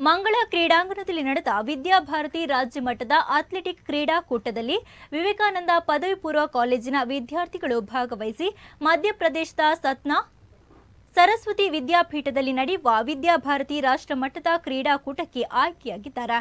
ಮಂಗಳ ಕ್ರೀಡಾಂಗಣದಲ್ಲಿ ನಡೆದ ವಿದ್ಯಾಭಾರತಿ ರಾಜ್ಯ ಮಟ್ಟದ ಅಥ್ಲೆಟಿಕ್ ಕ್ರೀಡಾಕೂಟದಲ್ಲಿ ವಿವೇಕಾನಂದ ಪದವಿ ಪೂರ್ವ ಕಾಲೇಜಿನ ವಿದ್ಯಾರ್ಥಿಗಳು ಭಾಗವಹಿಸಿ ಮಧ್ಯಪ್ರದೇಶದ ಸತ್ನಾ ಸರಸ್ವತಿ ವಿದ್ಯಾಪೀಠದಲ್ಲಿ ನಡೆಯುವ ವಿದ್ಯಾಭಾರತಿ ರಾಷ್ಟ್ರ ಮಟ್ಟದ ಕ್ರೀಡಾಕೂಟಕ್ಕೆ ಆಯ್ಕೆಯಾಗಿದ್ದಾರೆ.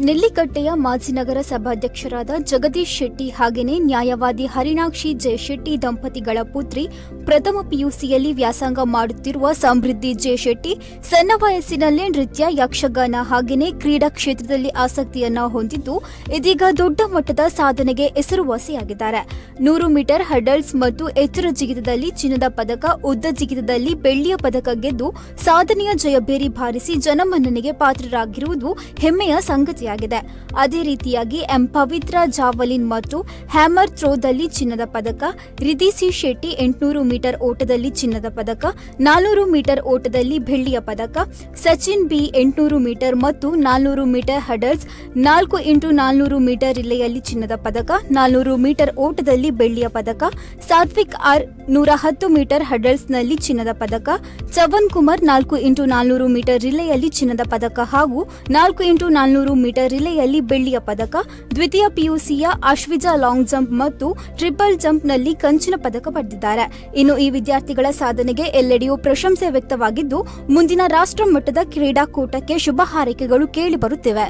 ನೆಲ್ಲಿಕಟ್ಟೆಯ ಮಾಜಿನಗರ ಸಭಾಧ್ಯಕ್ಷರಾದ ಜಗದೀಶ್ ಶೆಟ್ಟಿ ಹಾಗೆಯೇ ನ್ಯಾಯವಾದಿ ಹರಿಣಾಕ್ಷಿ ಜಯಶೆಟ್ಟಿ ದಂಪತಿಗಳ ಪುತ್ರಿ ಪ್ರಥಮ ಪಿಯುಸಿಯಲ್ಲಿ ವ್ಯಾಸಂಗ ಮಾಡುತ್ತಿರುವ ಸಮೃದ್ಧಿ ಜೆ ಶೆಟ್ಟಿ, ಸಣ್ಣ ವಯಸ್ಸಿನಲ್ಲೇ ನೃತ್ಯ, ಯಕ್ಷಗಾನ ಹಾಗೆಯೇ ಕ್ರೀಡಾ ಕ್ಷೇತ್ರದಲ್ಲಿ ಆಸಕ್ತಿಯನ್ನ ಹೊಂದಿದ್ದು, ಇದೀಗ ದೊಡ್ಡ ಮಟ್ಟದ ಸಾಧನೆಗೆ ಹೆಸರುವಾಸಿಯಾಗಿದ್ದಾರೆ. ನೂರು ಮೀಟರ್ ಹಡಲ್ಸ್ ಮತ್ತು ಎತ್ತರ ಜಿಗಿತದಲ್ಲಿ ಚಿನ್ನದ ಪದಕ, ಉದ್ದ ಜಿಗಿತದಲ್ಲಿ ಬೆಳ್ಳಿಯ ಪದಕ ಗೆದ್ದು ಸಾಧನೆಯ ಜಯಭೇರಿ ಬಾರಿಸಿ ಜನಮನ್ನಣೆಗೆ ಪಾತ್ರರಾಗಿರುವುದು ಹೆಮ್ಮೆಯ ಸಂಗತಿಯಾಗಿದೆ. ಅದೇ ರೀತಿಯಾಗಿ ಎಂ ಪವಿತ್ರ ಜಾವಲಿನ್ ಮತ್ತು ಹ್ಯಾಮರ್ ಥ್ರೋದಲ್ಲಿ ಚಿನ್ನದ ಪದಕ ರಿದಿಸಿ ಶೆಟ್ಟಿ ಎಂಟುನೂರು ಮೀಟರ್ ಓಟದಲ್ಲಿ ಚಿನ್ನದ ಪದಕ ನಾಲ್ನೂರು ಮೀಟರ್ ಓಟದಲ್ಲಿ ಬೆಳ್ಳಿಯ ಪದಕ, ಸಚಿನ್ ಬಿ ಎಂಟುನೂರು ಮೀಟರ್ ಮತ್ತು ನಾಲ್ನೂರು ಮೀಟರ್ ಹಡಲ್ಸ್, ನಾಲ್ಕು ಇಂಟು ನಾಲ್ನೂರು ಮೀಟರ್ ರಿಲೆಯಲ್ಲಿ ಚಿನ್ನದ ಪದಕ ನಾಲ್ನೂರು ಮೀಟರ್ ಓಟದಲ್ಲಿ ಬೆಳ್ಳಿಯ ಪದಕ, ಸಾತ್ವಿಕ್ ಆರ್ ನೂರ ಹತ್ತು ಮೀಟರ್ ಹಡಲ್ಸ್ನಲ್ಲಿ ಚಿನ್ನದ ಪದಕ ಚವನ್ ಕುಮಾರ್ ನಾಲ್ಕು ಇಂಟು ನಾಲ್ನೂರು ಮೀಟರ್ ರಿಲೆಯಲ್ಲಿ ಚಿನ್ನದ ಪದಕ ಹಾಗೂ ನಾಲ್ಕು ಇಂಟು ನಾಲ್ನೂರು ಮೀಟರ್ ರಿಲೆಯಲ್ಲಿ ಬೆಳ್ಳಿಯ ಪದಕ, ದ್ವಿತೀಯ ಪಿಯುಸಿಯ ಅಶ್ವಿಜಾ ಲಾಂಗ್ ಜಂಪ್ ಮತ್ತು ಟ್ರಿಪಲ್ ಜಂಪ್ನಲ್ಲಿ ಕಂಚಿನ ಪದಕ ಪಡೆದಿದ್ದಾರೆ. ಇನ್ನು ಈ ವಿದ್ಯಾರ್ಥಿಗಳ ಸಾಧನೆಗೆ ಎಲ್ಲೆಡೆಯೂ ಪ್ರಶಂಸೆ ವ್ಯಕ್ತವಾಗಿದ್ದು, ಮುಂದಿನ ರಾಷ್ಟ್ರ ಮಟ್ಟದ ಕ್ರೀಡಾಕೂಟಕ್ಕೆ ಶುಭ ಹಾರೈಕೆಗಳು ಕೇಳಿ ಬರುತ್ತಿವೆ.